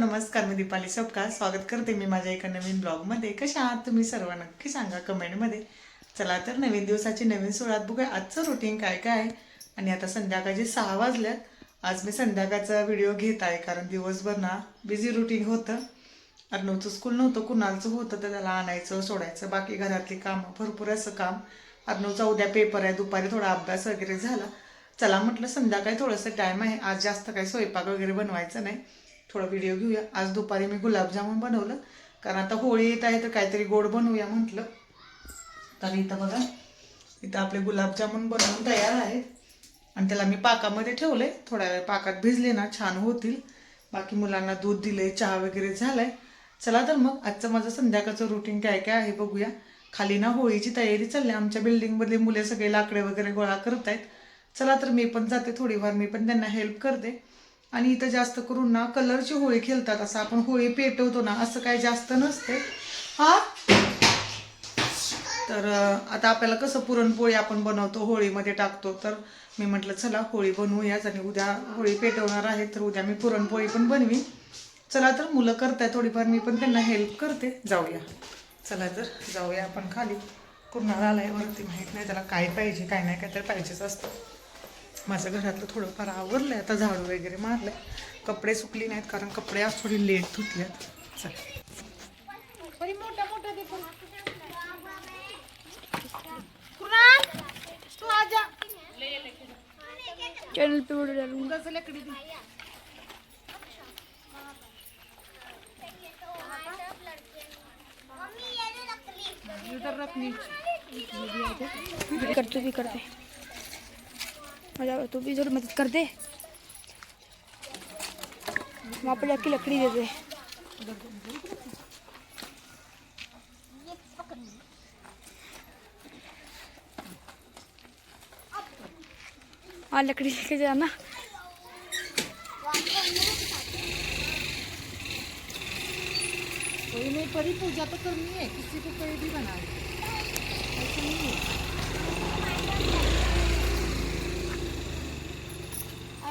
नमस्कार मी दीपाली सपका स्वागत करते मी माझ्या एका नवीन ब्लॉगमध्ये. कशा आहात तुम्ही सर्व? नक्की सांगा कमेंटमध्ये. चला तर नवीन दिवसाची नवीन सुरुवात बघूया. आजचं रुटीन काय काय आहे? आणि आता संध्याकाळचे सहा वाजल्यात. आज मी संध्याकाळचा व्हिडिओ घेत आहे कारण दिवसभर ना बिझी रुटीन होतं. अर्णवचं स्कूल नव्हतं कुणालचं होतं तर त्याला आणायचं सोडायचं. बाकी घरातली कामं भरपूर असं काम. अर्णवचा उद्या पेपर आहे दुपारी थोडा अभ्यास वगैरे झाला. चला म्हटलं संध्याकाळी थोडंसं टाईम आहे. आज जास्त काही स्वयंपाक वगैरे बनवायचं नाही. थोडा व्हिडिओ घेऊया. आज दुपारी मी गुलाबजामुन बनवलं. कारण आता होळी येत आहे तर काहीतरी गोड बनवूया म्हटलं. तर इथं बघा इथं आपले गुलाबजामुन बनवून तयार आहेत. आणि त्याला मी पाकामध्ये ठेवले थोड्या वेळ पाकात भिजले ना छान होतील. बाकी मुलांना दूध दिले चहा वगैरे झालाय. चला तर मग आजचं माझं संध्याकाळचं रुटीन काय काय आहे बघूया. खाली ना होळीची तयारी चालली आहे. आमच्या बिल्डिंगमधले मुले सगळे लाकडे वगैरे गोळा करत आहेत चला तर मी पण जाते थोडीफार. मी पण त्यांना हेल्प करते. आणि इथं जास्त करून ना कलरची होळी खेळतात. असं आपण होळी पेटवतो ना असं काही जास्त नसते. हा? तर आता आपल्याला कसं पुरणपोळी आपण बनवतो होळीमध्ये टाकतो तर मी म्हटलं चला होळी बनवूयाच आणि उद्या होळी पेटवणार आहे तर उद्या मी पुरणपोळी पण बनवीन. चला तर मुलं करताय थोडीफार मी पण त्यांना हेल्प करते. जाऊया. चला तर जाऊया आपण खाली. कुणाला आलाय वरती माहीत नाही त्याला काय पाहिजे काय नाही काय तर पाहिजेच असतं. माझं घरातलं थोडंफार आवरलं आहे आता झाडू वगैरे मारलं कपडे सुकली नाहीत कारण कपडे आज थोडी लेट धुतल्यात. चल. चैनल पे वीडियो डालूंगा कर तू भी कर दे. मज़ा तू भी ज़रूर मदद कर दे। वहाँ पर जाके लकड़ी दे दे। हाँ लकड़ी लेके जाना। कोई नहीं, परी पूजा तो करनी है, किसी को कोई भी बना ऐसा नहीं है।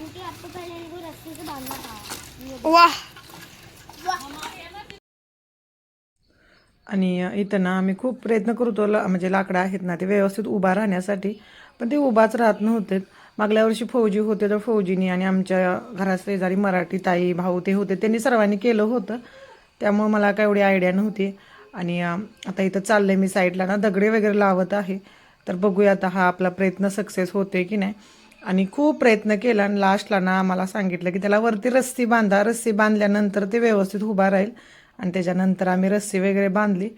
आंटी आपको पहले इनको रस्सी से बांधना था वाह. आणि इथं ना आम्ही खूप प्रयत्न करतो म्हणजे लाकडं आहेत ना ते व्यवस्थित उभा राहण्यासाठी. पण ते उभाच राहत नव्हते. मागल्या वर्षी फौजी होते तर फौजीनी आणि आमच्या घरात शेजारी मराठी ताई भाऊ ते होते त्यांनी सर्वांनी केलं होतं. त्यामुळे मला काय एवढी आयडिया नव्हती. आणि आता इथं चाललंय मी साईडला ना दगडे वगैरे लावत आहे. तर बघूया आता हा आपला प्रयत्न सक्सेस होते की नाही. आणि खूप प्रयत्न केला आणि लास्टला ना आम्हाला सांगितलं की त्याला वरती रस्सी बांधा. रस्सी बांधल्यानंतर ते व्यवस्थित उभा राहील आणि त्याच्यानंतर आम्ही रस्सी वगैरे बांधली.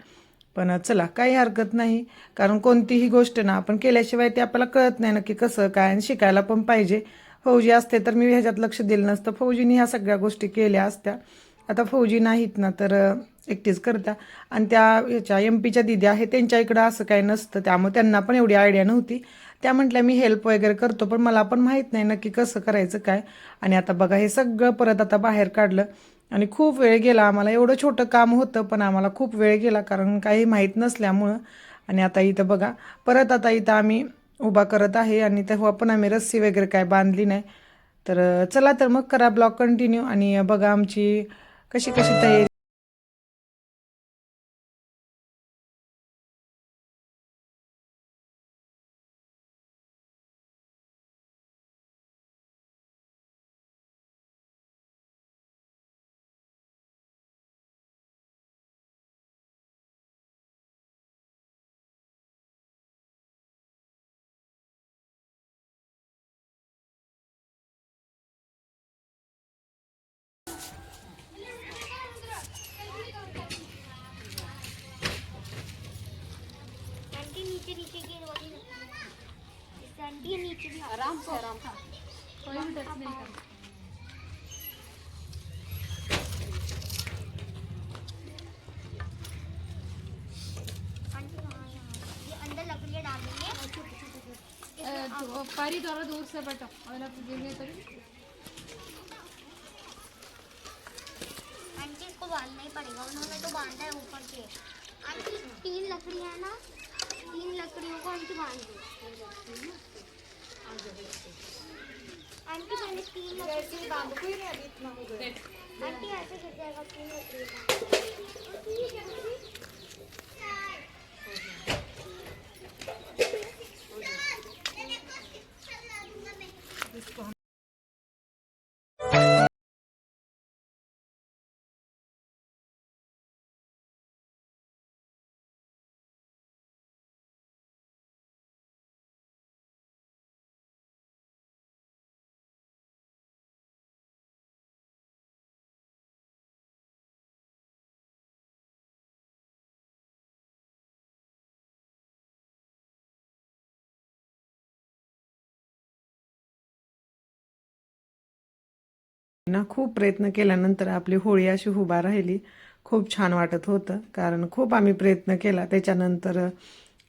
पण चला काही हरकत नाही. कारण कोणतीही गोष्ट ना आपण केल्याशिवाय ते आपल्याला कळत नाही नक्की कसं काय आणि शिकायला पण पाहिजे. फौजी असते तर मी ह्याच्यात लक्ष दिलं नसतं. फौजीने ह्या सगळ्या गोष्टी केल्या असत्या. आता फौजी नाहीत ना तर एकटीच करता आणि त्या ह्याच्या एम पीच्या दिद्या आहे त्यांच्या इकडं असं काही नसतं. त्यामुळे त्यांना पण एवढी आयडिया नव्हती. त्या म्हटल्या मी हेल्प वगैरे करतो पण मला पण माहीत नाही नक्की कसं करायचं काय. आणि आता बघा हे सगळं परत आता बाहेर काढलं. आणि खूप वेळ गेला आम्हाला. एवढं छोटं काम होतं पण आम्हाला खूप वेळ गेला कारण काही माहीत नसल्यामुळं. आणि आता इथं बघा परत आता इथं आम्ही उभा करत आहे आणि तेव्हा पण आम्ही रस्सी वगैरे काय बांधली नाही. तर चला तर मग करा ब्लॉग कंटिन्यू. आणि बघा आमची कशी कशी तयारी पारी थोड़ा दूर से बैठो अगर आप बांधना ही पड़ेगा उन्होंने तो बांधा है ऊपर से। आंटी, तीन लकड़ियाँ है ना? तीन लकड़ियों को आंटी बाँध दो। आंटी मैंने तीन लकड़ी बांध आंटी ऐसे गिर जाएगा तीन लकड़ी का ठीक है ना खूप प्रयत्न केल्यानंतर आपली होळी अशी उभा राहिली. खूप छान वाटत होतं कारण खूप आम्ही प्रयत्न केला. त्याच्यानंतर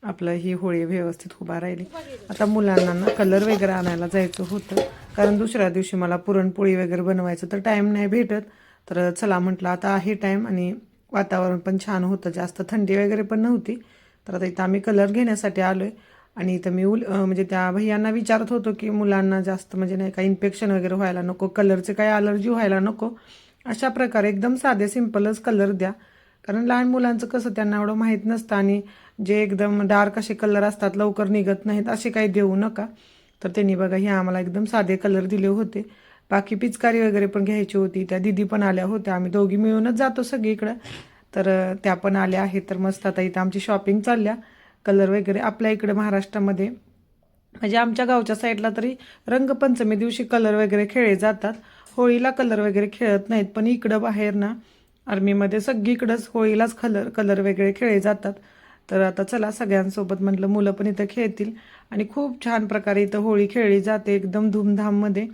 आपलं ही होळी व्यवस्थित उभा राहिली. आता मुलांना ना कलर वगैरे आणायला जायचं होतं. कारण दुसऱ्या दिवशी मला पुरणपोळी वगैरे बनवायचं तर टाईम नाही भेटत. तर चला म्हटलं आता आहे टाईम आणि वातावरण पण छान होतं. जास्त थंडी वगैरे पण नव्हती. तर आता इथं आम्ही कलर घेण्यासाठी आलो आहे आणि इथं मी उल म्हणजे त्या भैयांना विचारत होतो की मुलांना जास्त म्हणजे नाही का इन्फेक्शन वगैरे व्हायला नको कलरचे काही अलर्जी व्हायला नको अशा प्रकारे एकदम साधे सिम्पलच कलर द्या. कारण लहान मुलांचं कसं त्यांना एवढं माहीत नसतं आणि जे एकदम डार्क असे कलर असतात लवकर निघत नाहीत असे काही देऊ नका. तर त्यांनी बघा हे आम्हाला एकदम साधे कलर दिले होते. बाकी पिचकारी वगैरे पण घ्यायची होती त्या दिदी पण आल्या होत्या. आम्ही दोघी मिळूनच जातो सगळीकडं. तर त्या पण आल्या आहेत. तर मस्त आता इथं आमची शॉपिंग चालल्या. कलर वगैरे आपल्या इकडे महाराष्ट्रामध्ये. म्हणजे आमच्या गावच्या साईडला तरी रंगपंचमी दिवशी कलर वगैरे खेळले जातात. होळीला कलर वगैरे खेळत नाहीत पण इकडं बाहेर ना आर्मीमध्ये सगळीकडंच होळीलाच कलर कलर वगैरे खेळले जातात. तर आता चला सगळ्यांसोबत म्हटलं मुलं पण इथं खेळतील. आणि खूप छान प्रकारे इथं होळी खेळली जाते एकदम धूमधाममध्ये.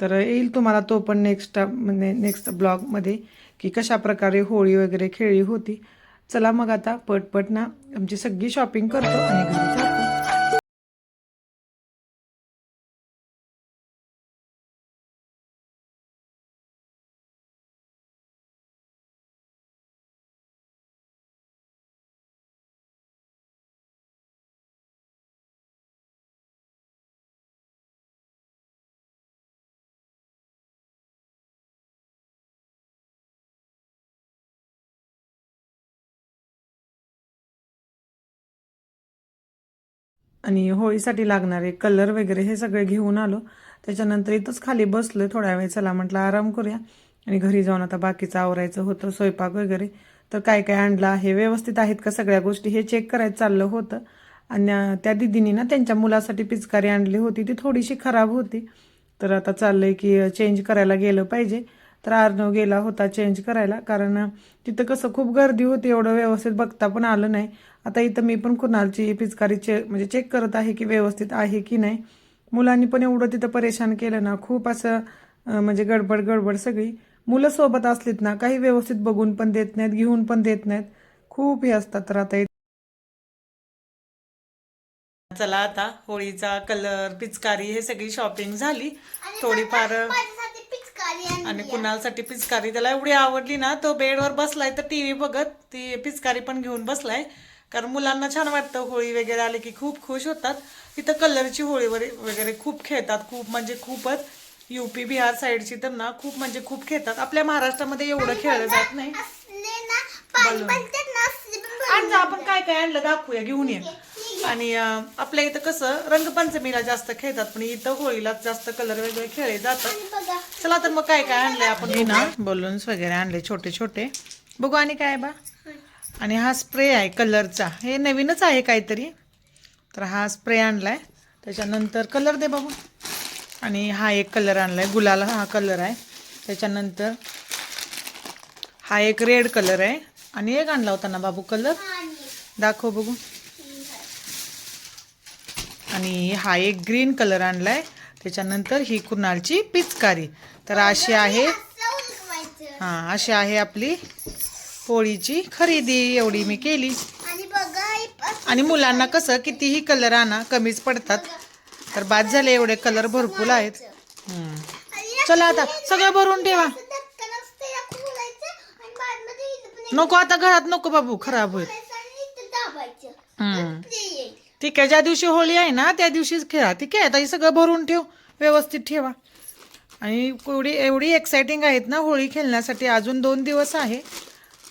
तर येईल तुम्हाला तो पण नेक्स्ट म्हणजे नेक्स्ट ब्लॉगमध्ये की कशा प्रकारे होळी वगैरे खेळली होती. चला मग आता पटपट ना आमची सगळी शॉपिंग करतो आणि घरी आणि होळीसाठी लागणारे कलर वगैरे हे सगळे घेऊन आलो. त्याच्यानंतर इथंच खाली बसलो थोड्या वेळ. चला म्हटलं आराम करूया. आणि घरी जाऊन आता बाकीचं आवरायचं होतं स्वयंपाक वगैरे. तर काय काय आणलं आहे? व्यवस्थित आहेत का सगळ्या गोष्टी? हे चेक करायचं चाललं होतं. आणि त्या दिदीनी ना त्यांच्या मुलासाठी पिचकारी आणली होती. ती थोडीशी खराब होती. तर आता चाललंय की चेंज करायला गेलं पाहिजे. तर आर्नव गेला होता चेंज करायला. कारण तिथं कसं खूप गर्दी होती एवढं व्यवस्थित बघता पण आलं नाही. आता इथं मी पण कुणालची पिचकारी चे म्हणजे चेक करत आहे की व्यवस्थित आहे की नाही. मुलांनी पण एवढं तिथं परेशान केलं ना खूप असं म्हणजे गडबड गडबड सगळी. मुलं सोबत असलीत ना काही व्यवस्थित बघून पण देत नाहीत घेऊन पण देत नाहीत. खूप हे असतात तर आता चला आता होळीचा कलर पिचकारी हे सगळी शॉपिंग झाली. थोडीफार आणि कुणालसाठी पिचकारी? त्याला एवढी आवडली ना तो बेडवर बसलाय तर टीव्ही बघत ती पिचकारी पण घेऊन बसलाय. कारण मुलांना छान वाटतं होळी वगैरे आली की खूप खुश होतात. तिथं कलरची होळी वगैरे खूप खेळतात खूप म्हणजे खूपच. युपी बिहार साईडची तर ना खूप म्हणजे खूप खेळतात. आपल्या महाराष्ट्रामध्ये एवढं खेळलं जात नाही. आपण काय काय आणलं दाखवूया घेऊन ये. आणि आपल्या इथं कसं रंगपंचमीला जास्त खेळतात पण इथं होळीला जास्त कलर वगैरे खेळले जातात. चला तर मग काय काय आणलंय आपण हे ना बलून्स वगैरे आणले छोटे छोटे बघू आणि काय बा. आणि हा स्प्रे आहे कलरचा. हे नवीनच आहे काहीतरी. तर हा स्प्रे आणलाय. त्याच्यानंतर कलर दे बाबू आणि हा एक कलर आणलाय गुलाल हा कलर आहे. त्याच्यानंतर हा एक रेड कलर आहे. आणि एक आणला होता ना बाबू कलर? दाखव बघू. आणि हा एक ग्रीन कलर आणलाय. त्याच्यानंतर ही कुणालची पिचकारी. तर अशी आहे हां हा अशी आहे आपली होळीची खरेदी एवढी मी केली. आणि मुलांना कसं कितीही कलर आणा कमीच पडतात. तर बाद झाले एवढे कलर भरपूर आहेत. चला आता सगळं भरून ठेवा. नको आता घरात नको बाबू खराब होईल. ठीक आहे ज्या दिवशी होळी आहे ना त्या दिवशीच खेळा ठीक आहे? आता हे सगळं भरून ठेव व्यवस्थित ठेवा. आणि एवढी एवढी एक्साइटिंग आहेत ना होळी खेळण्यासाठी अजून दोन दिवस आहे.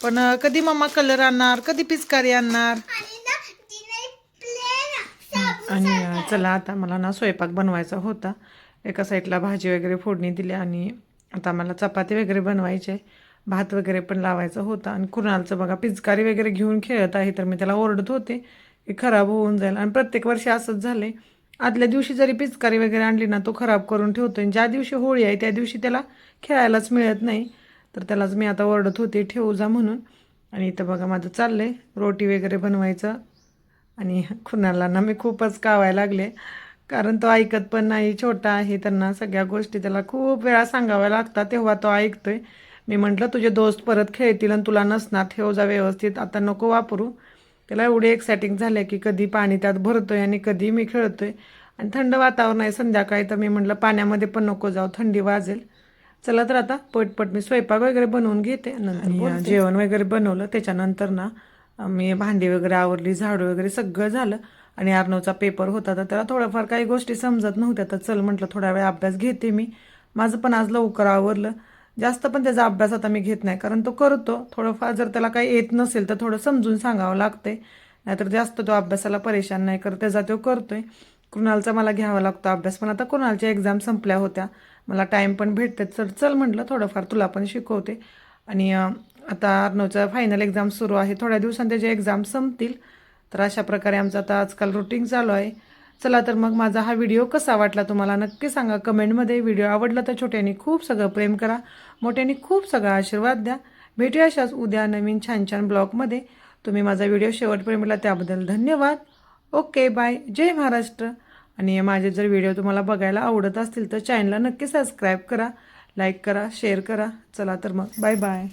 पण कधी मम्मा कलर आणणार कधी पिचकारी आणणार? आणि चला आता मला ना स्वयंपाक बनवायचा होता. एका साईडला भाजी वगैरे फोडणी दिली आणि आता मला चपाती वगैरे बनवायचे भात वगैरे पण लावायचा होता. आणि कुणालचं बघा पिचकारी वगैरे घेऊन खेळत आहे तर मी त्याला ओरडत होते. की खराब होऊन जाईल. आणि प्रत्येक वर्षी असंच झाले आदल्या दिवशी जरी पिचकारी वगैरे आणली ना तो खराब करून ठेवतो आणि ज्या दिवशी होळी आहे त्या दिवशी त्याला खेळायलाच मिळत नाही. तर त्यालाच मी आता ओरडत होते ठेवू जा म्हणून. आणि इथं बघा माझं चाललं आहे रोटी वगैरे बनवायचं. आणि खुनाला ना मी खूपच कावायला लागले. कारण तो ऐकत पण नाही छोटा आहे त्यांना सगळ्या गोष्टी. त्याला खूप वेळा सांगाव्या लागतात तेव्हा तो ऐकतोय. मी म्हटलं तुझे दोस्त परत खेळतील आणि तुला नसणार. ठेव जा व्यवस्थित. आता नको वापरू. त्याला एवढी एक्साइटिंग झालं की कधी पाणी त्यात भरतोय आणि कधी मी खेळतोय. आणि थंड वातावरण आहे संध्याकाळी तर मी म्हटलं पाण्यामध्ये पण नको जाऊ थंडी वाजेल. चला तर आता पटपट मी स्वयंपाक वगैरे बनवून घेते. नंतर जेवण वगैरे बनवलं. त्याच्यानंतर ना मी भांडी वगैरे आवरली झाडू वगैरे सगळं झालं. आणि अर्णवचा पेपर होता तर त्याला थोडंफार काही गोष्टी समजत नव्हत्या. तर चल म्हटलं थोडा वेळ अभ्यास घेते मी. माझं पण आज लवकर आवरलं. जास्त पण त्याचा अभ्यास आता मी घेत नाही. कारण तो करतो. थोडंफार जर त्याला काही येत नसेल तर थोडं समजून सांगावं लागते नाहीतर जास्त तो अभ्यासाला परेशान नाही करत. त्याचा तो करतोय. कुणालचा मला घ्यावा लागतो अभ्यास. पण आता कुणालच्या एक्झाम संपल्या होत्या. मला टाईम पण भेटते तर चल म्हटलं थोडंफार. तुला पण शिकवते. आणि आता अर्णवचा फायनल एक्झाम सुरू आहे. थोड्या दिवसांत त्याचे एक्झाम संपतील. तर अशा प्रकारे आमचं आता आजकाल रुटीन चालू आहे. चला तर मग माझा हा व्हिडिओ कसा वाटला तुम्हाला नक्की सांगा. कमेंटमध्ये व्हिडिओ आवडला तर छोट्यांनी खूप सगळं प्रेम करा मोठ्यांनी खूप सगळा आशीर्वाद द्या. भेटूया अशाच उद्या नवीन छान छान ब्लॉगमध्ये. तुम्ही माझा व्हिडिओ शेवटपर्यंत मिळाला त्याबद्दल धन्यवाद. Okay bye. जय महाराष्ट्र. आणि माझे जर व्हिडिओ तुम्हाला बघायला आवडत असतील तर चॅनलला नक्की सबस्क्राईब करा लाईक करा शेअर करा. चला तर मग. Bye bye